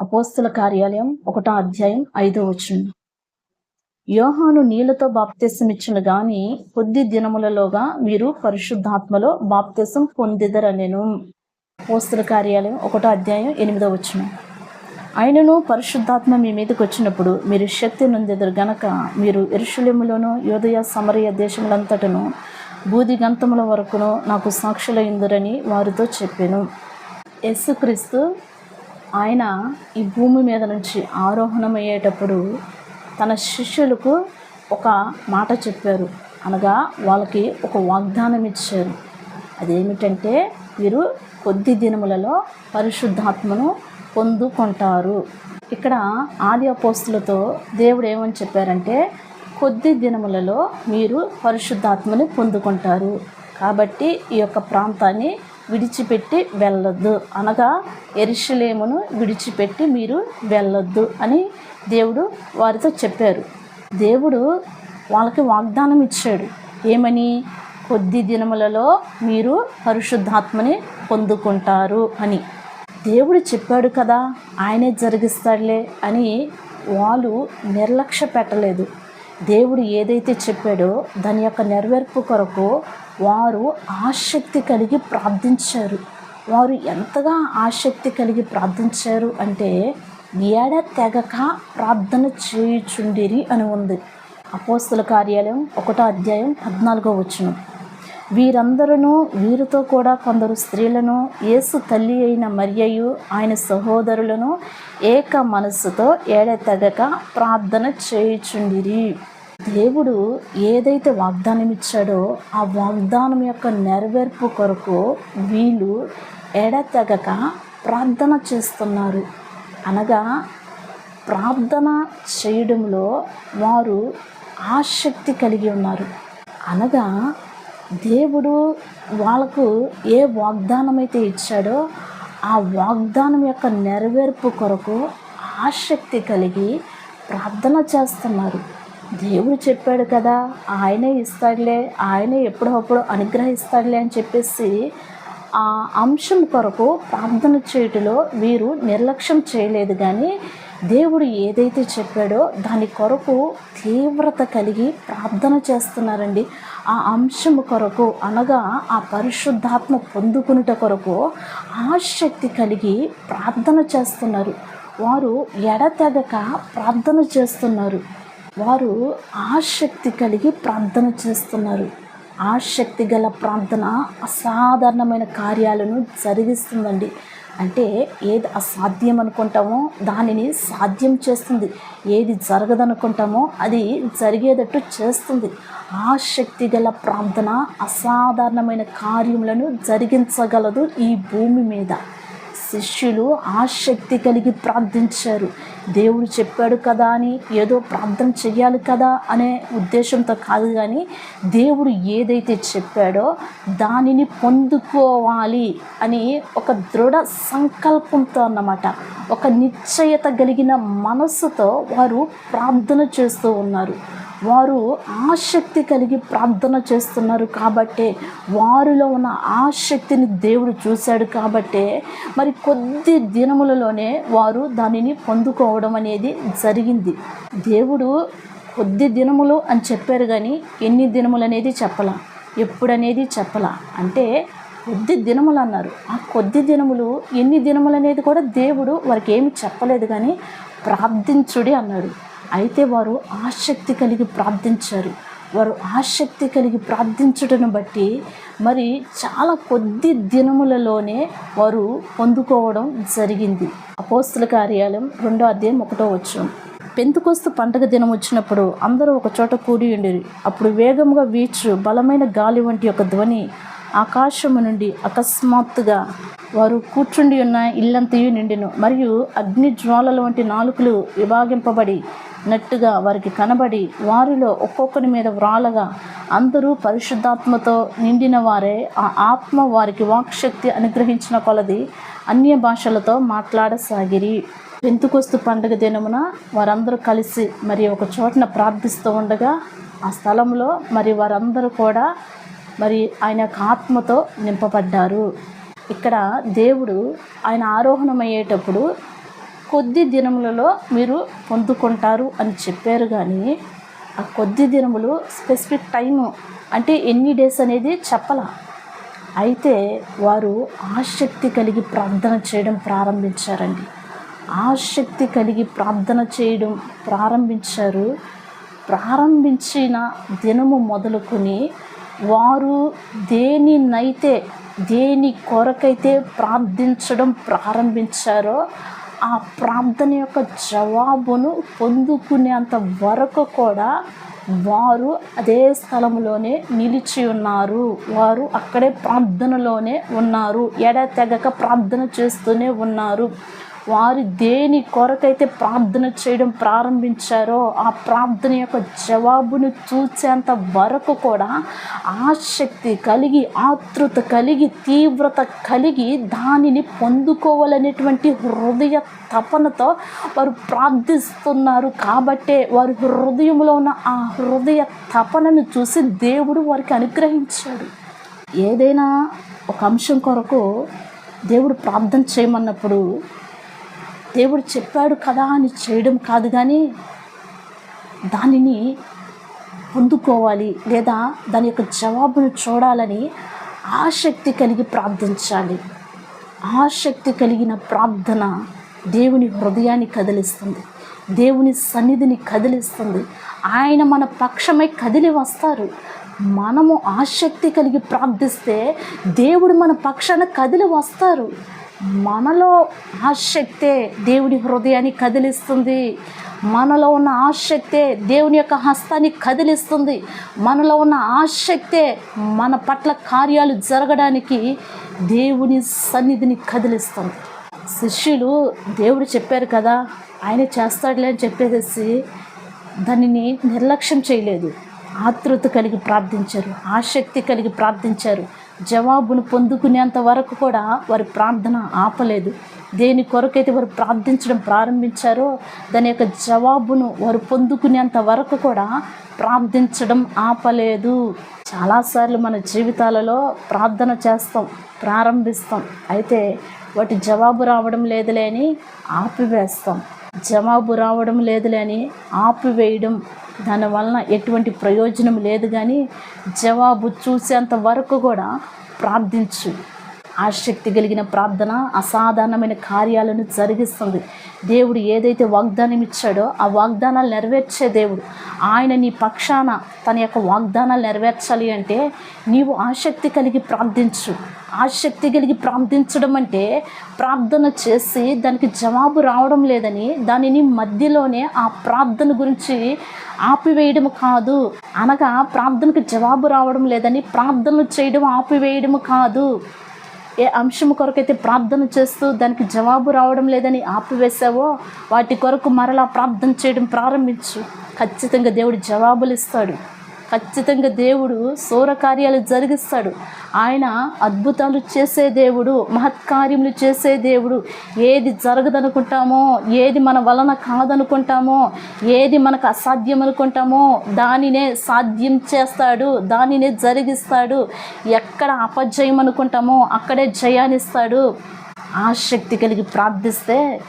అపోస్తుల కార్యాలయం ఒకటో అధ్యాయం ఐదో వచనం. యోహాను నీళ్ళతో బాప్తీసం ఇచ్చిన గాని కొద్ది దినములలోగా మీరు పరిశుద్ధాత్మలో బాప్తీసం పొందిదరనెను. పోస్తుల కార్యాలయం ఒకటో అధ్యాయం ఎనిమిదో వచ్చిన ఆయనను పరిశుద్ధాత్మ మీ మీదకి వచ్చినప్పుడు మీరు శక్తి నొందెదరు గనక మీరు ఎరుషులేములోను యోదయ సమరయ దేశములంతటను బూది గంతముల వరకును నాకు సాక్షులైందురని వారితో చెప్పాను. యేసుక్రీస్తు ఆయన ఈ భూమి మీద నుంచి ఆరోహణమయ్యేటప్పుడు తన శిష్యులకు ఒక మాట చెప్పారు. అనగా వాళ్ళకి ఒక వాగ్దానం ఇచ్చారు. అదేమిటంటే వీరు కొద్ది దినములలో పరిశుద్ధాత్మను పొందుకుంటారు. ఇక్కడ ఆది అపోస్తులతో దేవుడు ఏమని చెప్పారంటే కొద్ది దినములలో మీరు పరిశుద్ధాత్మని పొందుకుంటారు. కాబట్టి ఈ యొక్క ప్రాంతాన్ని విడిచిపెట్టి వెళ్ళొద్దు. అనగా ఎరుషలేమును విడిచిపెట్టి మీరు వెళ్ళొద్దు అని దేవుడు వారితో చెప్పారు. దేవుడు వాళ్ళకి వాగ్దానం ఇచ్చాడు. ఏమని? కొద్ది దినములలో మీరు పరిశుద్ధాత్మని పొందుకుంటారు అని. దేవుడు చెప్పాడు కదా ఆయనే జరిగిస్తాడులే అని వాళ్ళు నిర్లక్ష్య పెట్టలేదు దేవుడు ఏదైతే చెప్పాడో దాని యొక్క నెరవేర్పు కొరకు వారు ఆసక్తి కలిగి ప్రార్థించారు. వారు ఎంతగా ఆసక్తి కలిగి ప్రార్థించారు అంటే ఏడ తెగక ప్రార్థన చేయుచుండిరి అని ఉంది. అపోస్తుల కార్యాలయం ఒకటో అధ్యాయం పద్నాలుగో వచనం. వీరందరూ వీరితో కూడా కొందరు స్త్రీలను యేసు తల్లి అయిన మరియయు ఆయన సహోదరులను ఏక మనస్సుతో ఏడెత్తగక ప్రార్థన చేయుచుండిరి. దేవుడు ఏదైతే వాగ్దానం ఇచ్చాడో ఆ వాగ్దానం యొక్క నెరవేర్పు కొరకు వీళ్ళు ఎడతెగక ప్రార్థన చేస్తున్నారు. అనగా ప్రార్థన చేయడంలో వారు ఆసక్తి కలిగి ఉన్నారు. అనగా దేవుడు వాళ్ళకు ఏ వాగ్దానం అయితే ఇచ్చాడో ఆ వాగ్దానం యొక్క నెరవేర్పు కొరకు ఆసక్తి కలిగి ప్రార్థన చేస్తున్నారు. దేవుడు చెప్పాడు కదా ఆయనే ఇస్తాడులే ఆయనే ఎప్పుడప్పుడు అనుగ్రహిస్తాడులే అని చెప్పేసి ఆ అంశం కొరకు ప్రార్థన చేయటంలో వీరు నిర్లక్ష్యం చేయలేదు. కానీ దేవుడు ఏదైతే చెప్పాడో దాని కొరకు తీవ్రత కలిగి ప్రార్థన చేస్తున్నారండి. ఆ అంశము కొరకు అనగా ఆ పరిశుద్ధాత్మ పొందుకునుట కొరకు ఆసక్తి కలిగి ప్రార్థన చేస్తున్నారు. వారు ఎడతెగక ప్రార్థన చేస్తున్నారు. వారు ఆసక్తి కలిగి ప్రార్థన చేస్తున్నారు. ఆసక్తి గల ప్రార్థన అసాధారణమైన కార్యాలను జరిగిస్తుందండి. అంటే ఏది అసాధ్యం అనుకుంటామో దానిని సాధ్యం చేస్తుంది. ఏది జరగదనుకుంటామో అది జరిగేటట్టు చేస్తుంది. ఆసక్తి గల ప్రార్థన అసాధారణమైన కార్యములను జరిగించగలదు ఈ భూమి మీద. శిష్యులు ఆసక్తి కలిగి ప్రార్థించారు. దేవుడు చెప్పాడు కదా అని ఏదో ప్రార్థన చెయ్యాలి కదా అనే ఉద్దేశంతో కాదు కానీ దేవుడు ఏదైతే చెప్పాడో దానిని పొందుకోవాలి అని ఒక దృఢ సంకల్పంతో అన్నమాట. ఒక నిశ్చయత కలిగిన మనస్సుతో వారు ప్రార్థన చేస్తూ ఉన్నారు. వారు ఆసక్తి కలిగి ప్రార్థన చేస్తున్నారు కాబట్టే వారిలో ఉన్న ఆసక్తిని దేవుడు చూశాడు కాబట్టే మరి కొద్ది దినములలోనే వారు దానిని పొందుకోవడం అనేది జరిగింది. దేవుడు కొద్ది దినములు అని చెప్పారు కానీ ఎన్ని దినములు అనేది చెప్పలా? ఎప్పుడనేది చెప్పలా? అంటే కొద్ది దినములు అన్నారు. ఆ కొద్ది దినములు ఎన్ని దినములు అనేది కూడా దేవుడు వారికి ఏమి చెప్పలేదు కానీ ప్రార్థించుడి అన్నాడు. అయితే వారు ఆసక్తి కలిగి ప్రార్థించారు. వారు ఆసక్తి కలిగి ప్రార్థించుటను బట్టి మరి చాలా కొద్ది దినములలోనే వారు పొందుకోవడం జరిగింది. అపోస్తుల కార్యాలయం రెండో అధ్యాయం ఒకటో వచ్చాం పెంతుకొస్తు పండగ దినం వచ్చినప్పుడు అందరూ ఒక చోట కూడి ఉండేది అప్పుడు వేగముగా వీచు బలమైన గాలి వంటి ఒక ధ్వని ఆకాశము నుండి అకస్మాత్తుగా వారు కూర్చుండి ఉన్న ఇల్లంతయు నిండిను. మరియు అగ్ని జ్వాలల వంటి నాలుకలు విభాగింపబడి నట్టుగా వారికి కనబడి వారిలో ఒక్కొక్కరి మీద వ్రాలగా అందరూ పరిశుద్ధాత్మతో నిండిన వారే. ఆ ఆత్మ వారికి వాక్శక్తి అనుగ్రహించిన కొలది అన్య భాషలతో మాట్లాడసాగిరి. పెంతుకొస్తు పండుగ దినమున వారందరూ కలిసి మరి ఒక చోటన ప్రార్థిస్తూ ఉండగా ఆ స్థలంలో మరి వారందరూ కూడా మరి ఆయన యొక్క ఆత్మతో నింపబడ్డారు. ఇక్కడ దేవుడు ఆయన ఆరోహణమయ్యేటప్పుడు కొద్ది దినములలో మీరు పొందుకుంటారు అని చెప్పారు కానీ ఆ కొద్ది దినములు స్పెసిఫిక్ టైము అంటే ఎన్ని డేస్ అనేది చెప్పలా. అయితే వారు ఆసక్తి కలిగి ప్రార్థన చేయడం ప్రారంభించారండి. ఆసక్తి కలిగి ప్రార్థన చేయడం ప్రారంభించారు. ప్రారంభించిన దినము మొదలుకొని వారు దేనినైతే దేని కొరకైతే ప్రార్థించడం ప్రారంభించారో ఆ ప్రార్థన యొక్క జవాబును పొందుకునేంత వరకు కూడా వారు అదే స్థలంలోనే నిలిచి ఉన్నారు. వారు అక్కడే ప్రార్థనలోనే ఉన్నారు. ఎడతెగక ప్రార్థన చేస్తూనే ఉన్నారు. వారు దేని కొరకైతే ప్రార్థన చేయడం ప్రారంభించారో ఆ ప్రార్థన యొక్క జవాబును చూసేంత వరకు కూడా ఆసక్తి కలిగి ఆతృత కలిగి తీవ్రత కలిగి దానిని పొందుకోవాలనేటువంటి హృదయ తపనతో వారు ప్రార్థిస్తున్నారు. కాబట్టే వారి హృదయంలో ఉన్న ఆ హృదయ తపనను చూసి దేవుడు వారికి అనుగ్రహించాడు. ఏదైనా ఒక అంశం కొరకు దేవుడు ప్రార్థన చేయమన్నప్పుడు దేవుడు చెప్పాడు కదా అని చేయడం కాదు కానీ దానిని పొందుకోవాలి లేదా దాని యొక్క జవాబును చూడాలని ఆసక్తి కలిగి ప్రార్థించాలి. ఆసక్తి కలిగిన ప్రార్థన దేవుని హృదయాన్ని కదిలిస్తుంది. దేవుని సన్నిధిని కదిలిస్తుంది. ఆయన మన పక్షమై కదిలి వస్తారు. మనము ఆసక్తి కలిగి ప్రార్థిస్తే దేవుడు మన పక్షాన కదిలి వస్తారు. మనలో ఆశక్తే దేవుని హృదయాన్ని కదిలిస్తుంది. మనలో ఉన్న ఆశక్తే దేవుని యొక్క హస్తాన్ని కదిలిస్తుంది. మనలో ఉన్న ఆశక్తే మన పట్ల కార్యాలు జరగడానికి దేవుని సన్నిధిని కదిలిస్తుంది. శిష్యులు దేవుడు చెప్పారు కదా ఆయన చేస్తాడులే అని చెప్పేసి దానిని నిర్లక్ష్యం చేయలేదు. ఆతృత కలిగి ప్రార్థించారు ఆసక్తి కలిగి ప్రార్థించారు. జవాబును పొందుకునేంత వరకు కూడా వారి ప్రార్థన ఆపలేదు. దేని కొరకైతే వారు ప్రార్థించడం ప్రారంభించారో దాని యొక్క జవాబును వారు పొందుకునేంత వరకు కూడా ప్రార్థించడం ఆపలేదు. చాలాసార్లు మన జీవితాలలో ప్రార్థన చేస్తాం ప్రారంభిస్తాం. అయితే వాటి జవాబు రావడం లేదులేని ఆపివేస్తాం. జవాబు రావడం లేదులే అని ఆపివేయడం దానివలన ఎటువంటి ప్రయోజనం లేదు కానీ జవాబు చూసేంత వరకు కూడా ప్రార్థించు. ఆసక్తి కలిగిన ప్రార్థన అసాధారణమైన కార్యాలను జరిగిస్తుంది. దేవుడు ఏదైతే వాగ్దానం ఇచ్చాడో ఆ వాగ్దానాలు నెరవేర్చే దేవుడు. ఆయన నీ పక్షాన తన యొక్క వాగ్దానాలు నెరవేర్చాలి అంటే నీవు ఆసక్తి కలిగి ప్రార్థించు. ఆసక్తి కలిగి ప్రార్థించడం అంటే ప్రార్థన చేసి దానికి జవాబు రావడం లేదని దానిని మధ్యలోనే ఆ ప్రార్థన గురించి ఆపివేయడం కాదు. అనగా ప్రార్థనకు జవాబు రావడం లేదని ప్రార్థనలు చేయడం ఆపివేయడం కాదు. ఏ అంశం కొరకైతే ప్రార్థన చేస్తూ దానికి జవాబు రావడం లేదని ఆపివేసావో వాటి కొరకు మరలా ప్రార్థన చేయడం ప్రారంభించు. ఖచ్చితంగా దేవుడు జవాబులు ఇస్తాడు ఖచ్చితంగా దేవుడు సౌర కార్యాలు జరిగిస్తాడు. ఆయన అద్భుతాలు చేసే దేవుడు మహత్కార్యములు చేసే దేవుడు. ఏది జరగదనుకుంటామో ఏది మన వలన కాదనుకుంటామో ఏది మనకు అసాధ్యం అనుకుంటామో దానినే సాధ్యం చేస్తాడు దానినే జరిగిస్తాడు. ఎక్కడ అపజయం అనుకుంటామో అక్కడే జయాన్నిస్తాడు. ఆసక్తి కలిగి ప్రార్థిస్తే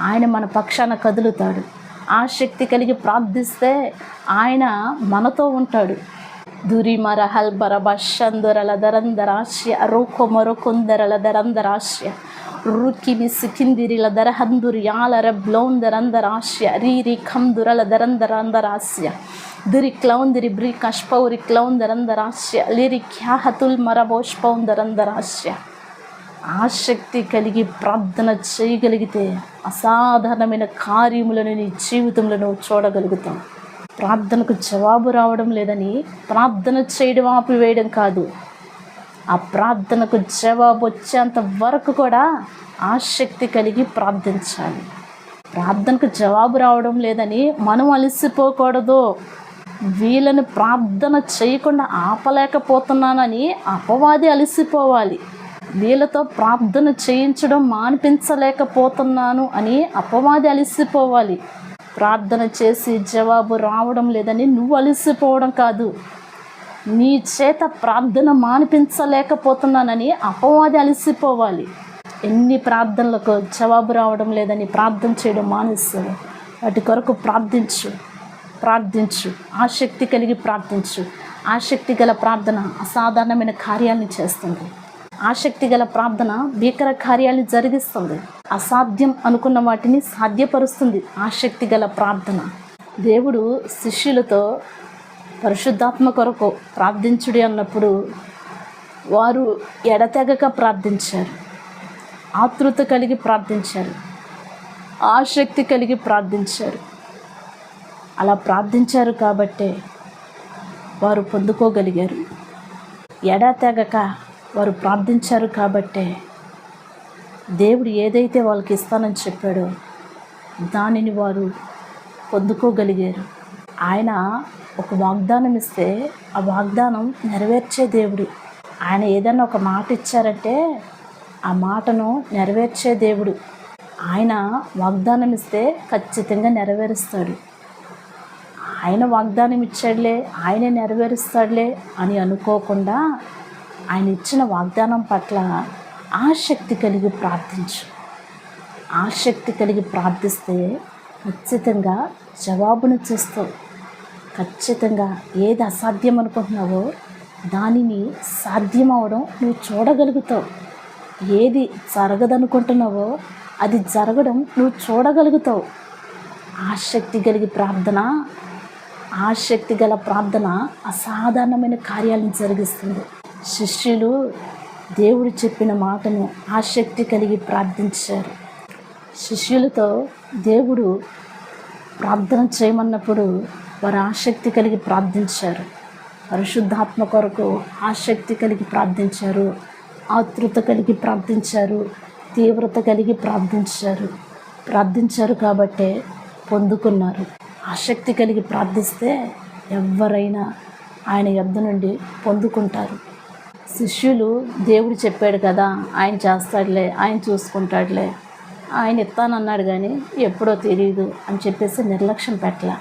ఆయన మన పక్షాన కదులుతాడు. ఆసక్తి కలిగి ప్రార్థిస్తే ఆయన మనతో ఉంటాడు. దురిమర హల్బర బషందురల దరందరాశ్య రోకో మరొకొందరల దరందరాశ్య రుకిమి సికిందిరిల దరహందురి యాలర బ్లౌందరందరాశ్య రీరి ఖందురల దరందరందరాస్య దురి క్లౌందిరి బ్రి కష్పౌరి క్లౌందరందరాశ్య లిరి ఖ్యాహతుల్ మరబోష్పౌందరందరాశ్య ఆసక్తి కలిగి ప్రార్థన చేయగలిగితే అసాధారణమైన కార్యములను నీ జీవితంలో నువ్వు చూడగలుగుతావు ప్రార్థనకు జవాబు రావడం లేదని ప్రార్థన చేయడం ఆపివేయడం కాదు. ఆ ప్రార్థనకు జవాబు వచ్చేంత వరకు కూడా ఆసక్తి కలిగి ప్రార్థించాలి. ప్రార్థనకు జవాబు రావడం లేదని మనం అలసిపోకూడదు. వీళ్ళని ప్రార్థన చేయకుండా ఆపలేకపోతున్నానని అపవాది అలసిపోవాలి. వీళ్ళతో ప్రార్థన చేయించడం మానిపించలేకపోతున్నాను అని అపవాది అలసిపోవాలి. ప్రార్థన చేసి జవాబు రావడం లేదని నువ్వు అలసిపోవడం కాదు. నీ చేత ప్రార్థన మానిపించలేకపోతున్నానని అపవాది అలసిపోవాలి. ఎన్ని ప్రార్థనలకు జవాబు రావడం లేదని ప్రార్థన చేయడం మానేస్తారు వాటి కొరకు ప్రార్థించు. ప్రార్థించు. ఆసక్తి కలిగి ప్రార్థించు. ఆసక్తి గల ప్రార్థన అసాధారణమైన కార్యాలను చేస్తుంది. ఆసక్తి గల ప్రార్థన భీకర కార్యాలను జరిగిస్తుంది. అసాధ్యం అనుకున్న వాటిని సాధ్యపరుస్తుంది ఆసక్తి గల ప్రార్థన. దేవుడు శిష్యులతో పరిశుద్ధాత్మ కొరకు ప్రార్థించుడి అన్నప్పుడు వారు ఎడతెగక ప్రార్థించారు. ఆతృత కలిగి ప్రార్థించారు. ఆసక్తి కలిగి ప్రార్థించారు. అలా ప్రార్థించారు కాబట్టే వారు పొందుకోగలిగారు. ఎడతెగక వారు ప్రార్థించారు కాబట్టే దేవుడు ఏదైతే వాళ్ళకి ఇస్తానని చెప్పాడో దానిని వారు పొందుకోగలిగారు. ఆయన ఒక వాగ్దానం ఇస్తే ఆ వాగ్దానం నెరవేర్చే దేవుడు. ఆయన ఏదైనా ఒక మాట ఇచ్చారంటే ఆ మాటను నెరవేర్చే దేవుడు. ఆయన వాగ్దానం ఇస్తే ఖచ్చితంగా నెరవేరుస్తాడు. ఆయన వాగ్దానం ఇచ్చాడులే ఆయనే నెరవేరుస్తాడులే అని అనుకోకుండా ఆయన ఇచ్చిన వాగ్దానం పట్ల ఆసక్తి కలిగి ప్రార్థించు. ఆసక్తి కలిగి ప్రార్థిస్తే ఖచ్చితంగా జవాబును చూస్తావు. ఖచ్చితంగా ఏది అసాధ్యం అనుకుంటున్నావో దానిని సాధ్యం అవడం నువ్వు చూడగలుగుతావు. ఏది జరగదనుకుంటున్నావో అది జరగడం నువ్వు చూడగలుగుతావు. ఆసక్తి కలిగి ప్రార్థన ఆసక్తి గల ప్రార్థన అసాధారణమైన కార్యాలను జరిగిస్తుంది. శిష్యులు దేవుడు చెప్పిన మాటను ఆసక్తి కలిగి ప్రార్థించారు. శిష్యులతో దేవుడు ప్రార్థన చేయమన్నప్పుడు వారు ఆసక్తి కలిగి ప్రార్థించారు. పరిశుద్ధాత్మ కొరకు ఆసక్తి కలిగి ప్రార్థించారు. ఆతృత కలిగి ప్రార్థించారు. తీవ్రత కలిగి ప్రార్థించారు. ప్రార్థించారు కాబట్టే పొందుకున్నారు. ఆసక్తి కలిగి ప్రార్థిస్తే ఎవరైనా ఆయన యొద్ద నుండి పొందుకుంటారు. శిష్యులు దేవుడు చెప్పాడు కదా ఆయన చేస్తాడులే ఆయన చూసుకుంటాడులే ఆయన ఇస్తానన్నాడు కానీ ఎప్పుడో తెలియదు అని చెప్పేసి నిర్లక్ష్యం పెట్టల.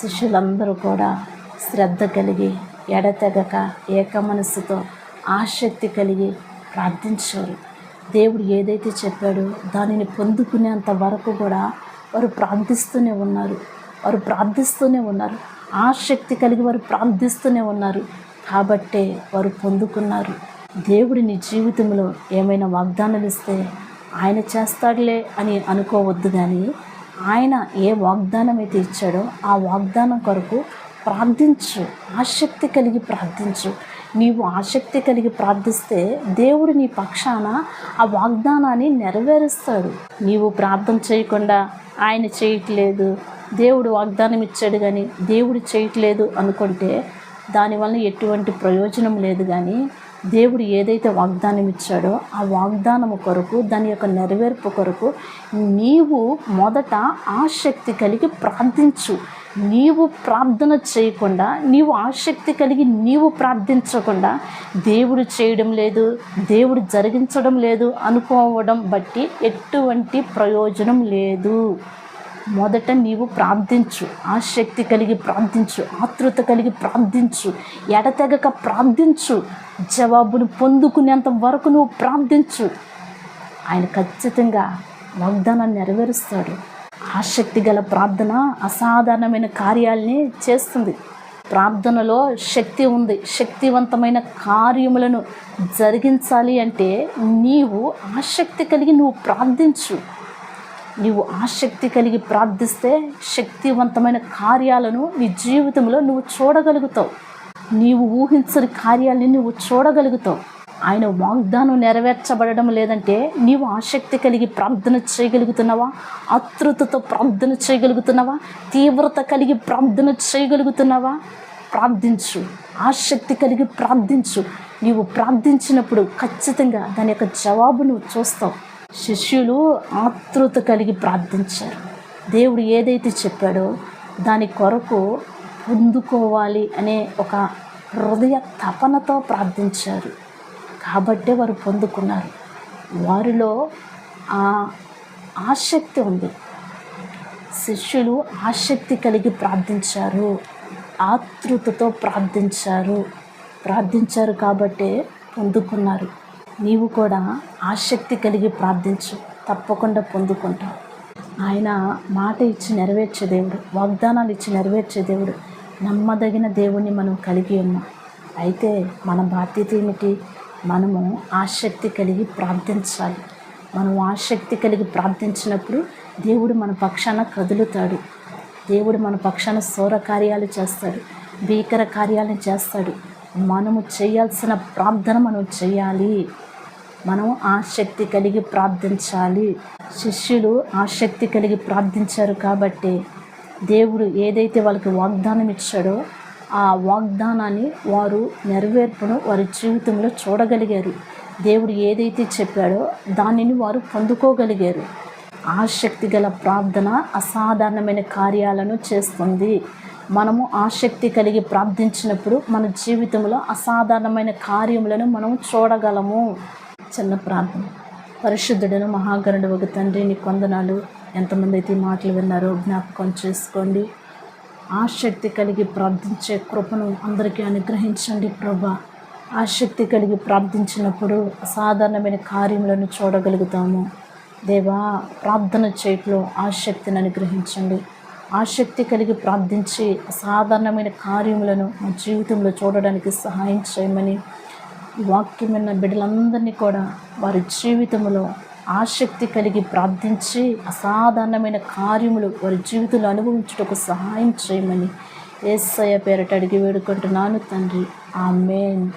శిష్యులందరూ కూడా శ్రద్ధ కలిగి ఎడతెగక ఏక మనస్సుతో ఆసక్తి కలిగి ప్రార్థించారు. దేవుడు ఏదైతే చెప్పాడో దానిని పొందుకునేంత వరకు కూడా వారు ప్రార్థిస్తూనే ఉన్నారు. వారు ప్రార్థిస్తూనే ఉన్నారు. ఆసక్తి కలిగి వారు ప్రార్థిస్తూనే ఉన్నారు. కాబట్టే వారు పొందుకున్నారు. దేవుడి నీ జీవితంలో ఏమైనా వాగ్దానాలు ఇస్తే ఆయన చేస్తాడులే అని అనుకోవద్దు కానీ ఆయన ఏ వాగ్దానం అయితే ఇచ్చాడో ఆ వాగ్దానం కొరకు ప్రార్థించు. ఆసక్తి కలిగి ప్రార్థించు. నీవు ఆసక్తి కలిగి ప్రార్థిస్తే దేవుడు నీ పక్షాన ఆ వాగ్దానాన్ని నెరవేరుస్తాడు. నీవు ప్రార్థన చేయకుండా ఆయన చేయట్లేదు దేవుడు వాగ్దానం ఇచ్చాడు కానీ దేవుడు చేయట్లేదు అనుకుంటే దానివల్ల ఎటువంటి ప్రయోజనం లేదు కానీ దేవుడు ఏదైతే వాగ్దానం ఇచ్చాడో ఆ వాగ్దానము కొరకు దాని యొక్క నెరవేర్పు కొరకు నీవు మొదట ఆసక్తి కలిగి ప్రార్థించు. నీవు ప్రార్థన చేయకుండా నీవు ఆసక్తి కలిగి నీవు ప్రార్థించకుండా దేవుడు చేయడం లేదు దేవుడు జరిగించడం లేదు అనుకోవడం బట్టి ఎటువంటి ప్రయోజనం లేదు. మొదట నీవు ప్రార్థించు. ఆసక్తి కలిగి ప్రార్థించు. ఆతృత కలిగి ప్రార్థించు. ఎడతెగక ప్రార్థించు. జవాబును పొందుకునేంత వరకు నువ్వు ప్రార్థించు. ఆయన ఖచ్చితంగా వాగ్దానాన్ని నెరవేరుస్తాడు. ఆసక్తి గల ప్రార్థన అసాధారణమైన కార్యాలని చేస్తుంది. ప్రార్థనలో శక్తి ఉంది. శక్తివంతమైన కార్యములను జరిగించాలి అంటే నీవు ఆసక్తి కలిగి నువ్వు ప్రార్థించు. నీవు ఆసక్తి కలిగి ప్రార్థిస్తే శక్తివంతమైన కార్యాలను నీ జీవితంలో నువ్వు చూడగలుగుతావు. నీవు ఊహించని కార్యాలని నువ్వు చూడగలుగుతావు. ఆయన వాగ్దానం నెరవేర్చబడడం లేదంటే నీవు ఆసక్తి కలిగి ప్రార్థన చేయగలుగుతున్నావా? ఆతృతతో ప్రార్థన చేయగలుగుతున్నావా? తీవ్రత కలిగి ప్రార్థన చేయగలుగుతున్నావా? ప్రార్థించు. ఆసక్తి కలిగి ప్రార్థించు. నీవు ప్రార్థించినప్పుడు ఖచ్చితంగా దాని యొక్క జవాబు నువ్వు చూస్తావు. శిష్యులు ఆతృత కలిగి ప్రార్థించారు. దేవుడు ఏదైతే చెప్పాడో దాని కొరకు పొందుకోవాలి అనే ఒక హృదయ తపనతో ప్రార్థించారు. కాబట్టే వారు పొందుకున్నారు. వారిలో ఆ ఆసక్తి ఉంది. శిష్యులు ఆసక్తి కలిగి ప్రార్థించారు. ఆతృతతో ప్రార్థించారు. ప్రార్థించారు కాబట్టే పొందుకున్నారు. నీవు కూడా ఆసక్తి కలిగి ప్రార్థించు. తప్పకుండా పొందుకుంటావు. ఆయన మాట ఇచ్చి నెరవేర్చే దేవుడు వాగ్దానాలు ఇచ్చి నెరవేర్చే దేవుడు నమ్మదగిన దేవుణ్ణి మనం కలిగి ఉన్నాం. అయితే మన బాధ్యత ఏమిటి? మనము ఆసక్తి కలిగి ప్రార్థించాలి. మనం ఆసక్తి కలిగి ప్రార్థించినప్పుడు దేవుడు మన పక్షాన కదులుతాడు. దేవుడు మన పక్షాన సౌర కార్యాలు చేస్తాడు భీకర కార్యాలను చేస్తాడు. మనము చేయాల్సిన ప్రార్థన మనం చేయాలి. మనం ఆసక్తి కలిగి ప్రార్థించాలి. శిష్యులు ఆసక్తి కలిగి ప్రార్థించారు కాబట్టి దేవుడు ఏదైతే వాళ్ళకి వాగ్దానం ఇచ్చాడో ఆ వాగ్దానాన్ని వారు నెరవేర్పును వారి జీవితంలో చూడగలిగారు. దేవుడు ఏదైతే చెప్పాడో దానిని వారు పొందుకోగలిగారు. ఆసక్తి గల ప్రార్థన అసాధారణమైన కార్యాలను చేస్తుంది. మనము ఆసక్తి కలిగి ప్రార్థించినప్పుడు మన జీవితంలో అసాధారణమైన కార్యములను మనం చూడగలము. చిన్న ప్రార్థన పరిశుద్ధుడను మహాగరుడు ఒక తండ్రి నీ కొందనాలు ఎంతమంది అయితే ఈ మాటలు విన్నారో జ్ఞాపకం చేసుకోండి. ఆసక్తి కలిగి ప్రార్థించే కృపను అందరికీ అనుగ్రహించండి ప్రభా. ఆసక్తి కలిగి ప్రార్థించినప్పుడు అసాధారణమైన కార్యములను చూడగలుగుతాము. దేవా ప్రార్థన చేయట్లో ఆసక్తిని అనుగ్రహించండి. ఆసక్తి కలిగి ప్రార్థించి అసాధారణమైన కార్యములను మా జీవితంలో చూడడానికి సహాయం చేయమని వాక్యం విన్న బిడ్డలందరినీ కూడా వారి జీవితంలో ఆసక్తి కలిగి ప్రార్థించి అసాధారణమైన కార్యములు వారి జీవితంలో అనుభవించుటకు సహాయం చేయమని ఏసయ్య పేరట అడిగి వేడుకుంటున్నాను తండ్రి. ఆమెన్.